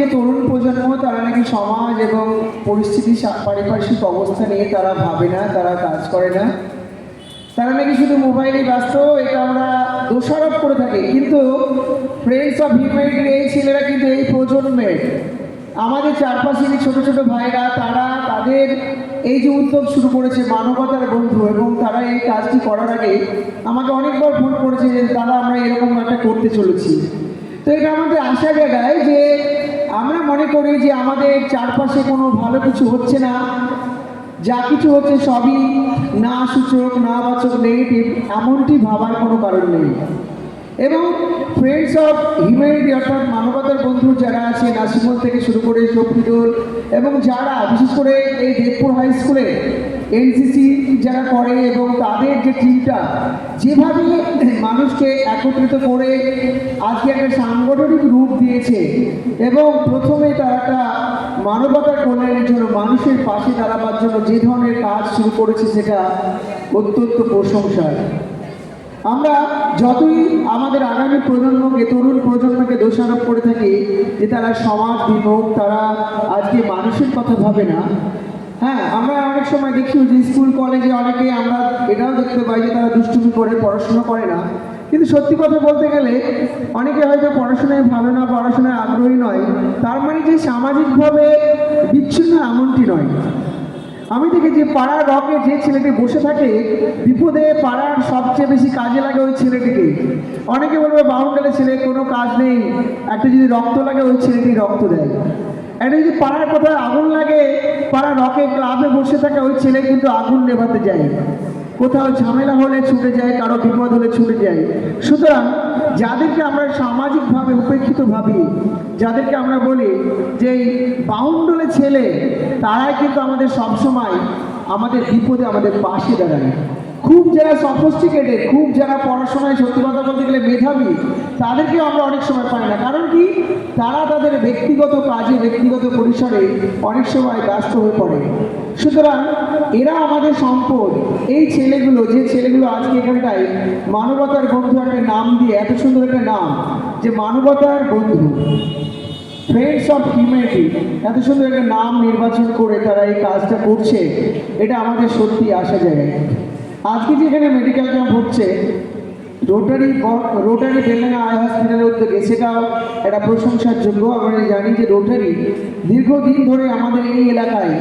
যে তরুণ প্রজন্ম, তারা নাকি সমাজ এবং পরিস্থিতি পারিপার্শ্বিক অবস্থা নিয়ে তারা ভাবে না, তারা কাজ করে না। তারা নাকি শুধু মোবাইলে ব্যস্ত, এটা আমরা দোষারোপ করে থাকি। কিন্তু ফ্রেন্ডস অফ হিউম্যানিটির এই ছেলেরা কিন্তু এই প্রজন্মের। আমাদের চারপাশে যে ছোটো ছোটো ভাইরা, তারা তাদের এই যে উদ্যোগ শুরু করেছে মানবতার বন্ধু এবং তারা এই কাজটি করার আগে আমাকে অনেকবার ফোন করেছে যে, দাদা, আমরা এরকম একটা করতে চলেছি। তো এটা আমাদের আশা জায়গায় যে আমরা মনে করি যে আমাদের চারপাশে কোনো ভালো কিছু হচ্ছে না। যা কিছু হচ্ছে সবই না সূচক, না বাচক নেগেটিভ এমনটি ভাবার কোনো কারণ নেই। এবং ফ্রেন্ডস অফ হিউম্যানিটি অর্থাৎ মানবতার বন্ধু যারা আছে নাসিমল থেকে শুরু করে শফিদুল এবং যারা, বিশেষ করে এই দেবপুর হাই স্কুলে এনসিসি যারা করে এবং তাদের যে টিমটা যেভাবে মানুষকে একত্রিত করে আজকে একটা সাংগঠনিক রূপ দিয়েছে এবং প্রথমে তারা একটা মানবতার কল্যাণের জন্য, মানুষের পাশে দাঁড়াবার জন্য যে ধরনের কাজ শুরু করেছে সেটা অত্যন্ত প্রশংসার। আমরা যতই আমাদের আগামী প্রজন্মকে, তরুণ প্রজন্মকে দোষারোপ করে থাকি যে তারা সমাজ বিমুখ, তারা আজকে মানুষের কথা ভাবে না। হ্যাঁ আমরা অনেক সময় দেখি যে স্কুল, কলেজে অনেকে আমরা এটাও দেখতে পাই যে তারা দুষ্টুমি করে, পড়াশোনা করে না। কিন্তু সত্যি কথা বলতে গেলে, অনেকে হয়তো পড়াশোনায় ভালো না, পড়াশোনায় আগ্রহী নয়। তার মানে যে সামাজিকভাবে বিচ্ছিন্ন এমনটি নয়। আমি দেখি যে পাড়ার রকে যে ছেলেটি বসে থাকে, বিপদে পাড়ার সবচেয়ে বেশি কাজে লাগে ওই ছেলেটিকে। অনেকে বলবে বাউন্ডারে ছেলে, কোনো কাজ নেই। একটা যদি রক্ত লাগে, ওই ছেলেটি রক্ত দেয়। একটা যদি পাড়ার কোথায় আগুন লাগে, পাড়ার রকে ক্লাবে বসে থাকে ওই ছেলে কিন্তু আগুন নেভাতে যায়। কোথাও ঝামেলা হলে ছুটে যায়, কারও বিপদ হলে ছুটে যায়। সুতরাং যাদেরকে আমরা সামাজিকভাবে উপেক্ষিত ভাবি, যাদেরকে আমরা বলি যে বাউন্ডলে ছেলে, তারাই কিন্তু আমাদের সবসময় আমাদের বিপদে আমাদের পাশে দাঁড়ায়। খুব যারা সফিস্টিকেটেড খুব যারা পড়াশোনায় সত্যি কথা বলতে গেলে মেধাবী তাদেরকে আমরা অনেক সময় পাই না। কারণ তারা তাদের ব্যক্তিগত কাজে, ব্যক্তিগত পরিসরে অনেক সময় ব্যস্ত হয়ে পড়ে। সুতরাং এরা আমাদের সম্পদ। এই ছেলেগুলো, যে ছেলেগুলো আজকে এখানটায়, মানবতার বন্ধু একটা নাম দিয়ে, এত সুন্দর একটা নাম, যে মানবতার বন্ধু। ফ্রেন্ডস অফ হিউম্যানিটি এত সুন্দর একটা নাম নির্বাচন করে তারা এই কাজটা করছে, এটা আমাদের সত্যি আসা যায় আজকে যেখানে মেডিকেল ক্যাম্প হচ্ছে রোটারি রোটারি বেলেনা আই হসপিটালের উদ্যোগে, সেটাও একটা প্রশংসার যোগ্য আমরা জানি যে রোটারি দীর্ঘদিন ধরে আমাদের এই এলাকায়,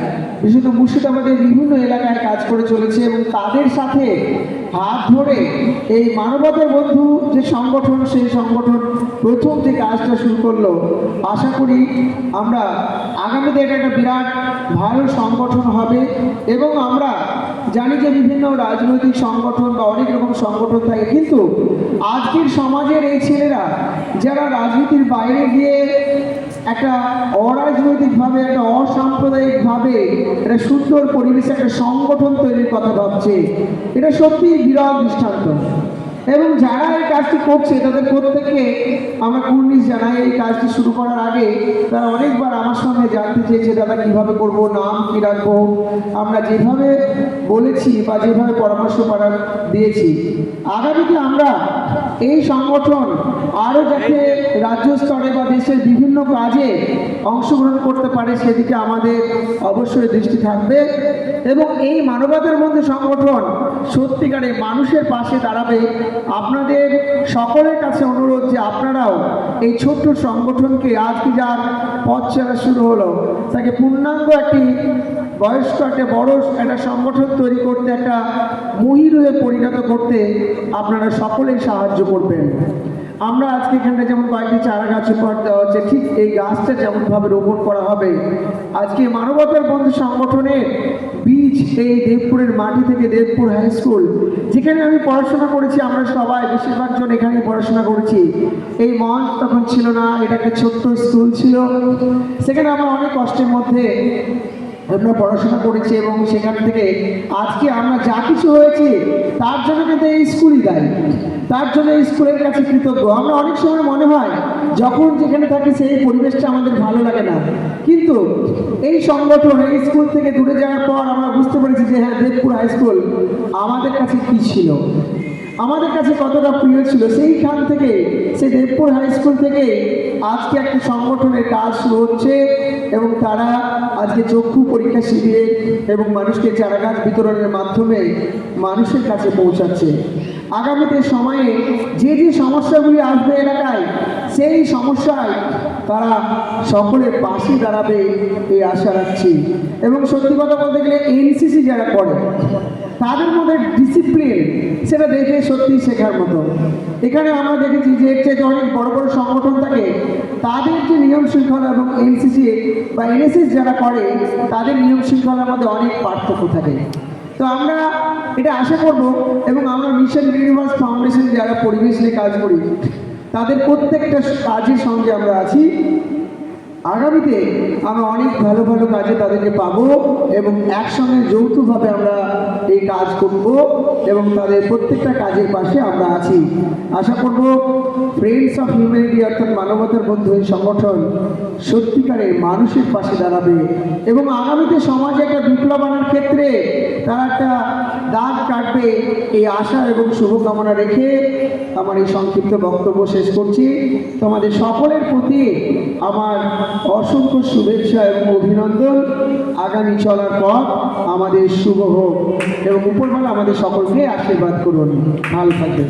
বিশেষত মুর্শিদাবাদের বিভিন্ন এলাকায় কাজ করে চলেছে এবং তাদের সাথে হাত ধরে এই মানবতার বন্ধু যে সংগঠন, সেই সংগঠন প্রথম যে কাজটা শুরু করল, আশা করি আমরা আগামীতে এটা একটা বিরাট ভালো সংগঠন হবে এবং আমরা জানি যে বিভিন্ন রাজনৈতিক সংগঠন বা অনেক রকম সংগঠন থাকে, কিন্তু আজকের সমাজের এই ছেলেরা যারা রাজনীতির বাইরে গিয়ে একটা অরাজনৈতিকভাবে, একটা অসাম্প্রদায়িকভাবে, একটা সুন্দর পরিবেশে একটা সংগঠন তৈরির কথা ভাবছে, এটা সত্যি বিরল দৃষ্টান্ত। এবং যারা এই কাজটি করছে, তাদের প্রত্যেককে আমরা কুর্নিশ জানাই, এই কাজটি শুরু করার আগে তারা অনেকবার আমার সঙ্গে জানতে চেয়েছে, দাদা, কীভাবে করব? নাম কী রাখব? আমরা যেভাবে বলেছি বা যেভাবে পরামর্শ করার দিয়েছি, আগামীতে আমরা এই সংগঠন আরও যাতে রাজ্য স্তরে বা দেশের বিভিন্ন কাজে অংশগ্রহণ করতে পারে সেদিকে আমাদের অবশ্যই দৃষ্টি থাকবে। এবং এই মানবতার মধ্যে সংগঠন সত্যিকারে মানুষের পাশে দাঁড়াবে। আপনাদের সকলের কাছে অনুরোধ যে আপনারাও এই ছোট্ট সংগঠনকে আজকে যার পথ চলা শুরু হলো, তাকে পূর্ণাঙ্গ একটি বয়স্ক একটা বড় একটা সংগঠন তৈরি করতে, একটা মহিরুহে পরিণত করতে আপনারা সকলেই সাহায্য করবেন। আমরা আজকে এখানটা যেমন কয়েকটি চারা গাছ উপহার দেওয়া হচ্ছে, ঠিক এই গাছটা যেমনভাবে রোপণ করা হবে, আজকে মানবতার বন্ধু সংগঠনের বীজ এই দেবপুরের মাটি থেকে দেবপুর হাই স্কুল, যেখানে আমি পড়াশোনা করেছি, আমরা সবাই বেশিরভাগ জন এখানেই পড়াশোনা করেছি। এই মঞ্চ তখন ছিল না, এটা একটা ছোট্ট স্কুল ছিল। সেখানে আমরা অনেক কষ্টের মধ্যে আমরা পড়াশোনা করেছি এবং সেখান থেকে আজকে আমরা যা কিছু হয়েছি, তার জন্য কিন্তু এই স্কুলই দায়ী। তার জন্য স্কুলের কাছে কৃতজ্ঞ। আমরা অনেক সময় মনে হয়, যখন যেখানে থাকি সেই পরিবেশটা আমাদের ভালো লাগে না। কিন্তু এই সংগঠন, এই স্কুল থেকে দূরে যাওয়ার পর আমরা বুঝতে পেরেছি যে হ্যাঁ দেবপুর হাই স্কুল আমাদের কাছে কী ছিল? আমাদের কাছে কতটা প্রিয় ছিল, সেইখান থেকে, সেই দেবপুর হাই স্কুল থেকে আজকে একটা সংগঠনের কাজ শুরু হচ্ছে এবং তারা আজকে চক্ষু পরীক্ষা শিবিরে এবং মানুষকে চারাগাছ বিতরণের মাধ্যমে মানুষের কাছে পৌঁছাচ্ছে। আগামীতে সময়ে যে যে সমস্যাগুলি আসবে এলাকায়, সেই সমস্যায় তারা সকলের পাশে দাঁড়াবে, এই আশা রাখছি। এবং সত্যি কথা বলতে গেলে এনসিসি যারা করে তাদের মধ্যে ডিসিপ্লিন সেটা দেখে সত্যি শেখার মতো। এখানে আমরা দেখেছি যে এর চাইতে অনেক বড় বড় সংগঠন থাকে, তাদের যে নিয়ম শৃঙ্খলা এবং এনসিসি বা এনএসএস যারা করে, তাদের নিয়ম শৃঙ্খলার মধ্যে অনেক পার্থক্য থাকে। তো আমরা এটা আশা করব এবং আমরা মিশন ইউনিভার্স ফাউন্ডেশন যারা পরিবেশ নিয়ে কাজ করি, তাদের প্রত্যেকটা কাজের সঙ্গে আমরা আছি। আগামীতে আমরা অনেক ভালো ভালো কাজে তাদেরকে পাবো এবং একসঙ্গে যৌথভাবে আমরা এই কাজ করব এবং তাদের প্রত্যেকটা কাজের পাশে আমরা আছি। আশা করব ফ্রেন্ডস অফ হিউম্যানিটি অর্থাৎ মানবতার বন্ধু এই সংগঠন সত্যিকারে মানুষের পাশে দাঁড়াবে এবং আগামীতে সমাজে একটা বিপ্লব আনার ক্ষেত্রে তারা একটা দাগ কাটবে এই আশা এবং শুভকামনা রেখে আমার এই সংক্ষিপ্ত বক্তব্য শেষ করছি। তোমাদের সকলের প্রতি আমার অসংখ্য শুভেচ্ছা এবং অভিনন্দন। আগামী চলার পর আমাদের শুভ হোক এবং উপরবেলা আমাদের সকলকে আশীর্বাদ করুন। ভালো থাকবেন।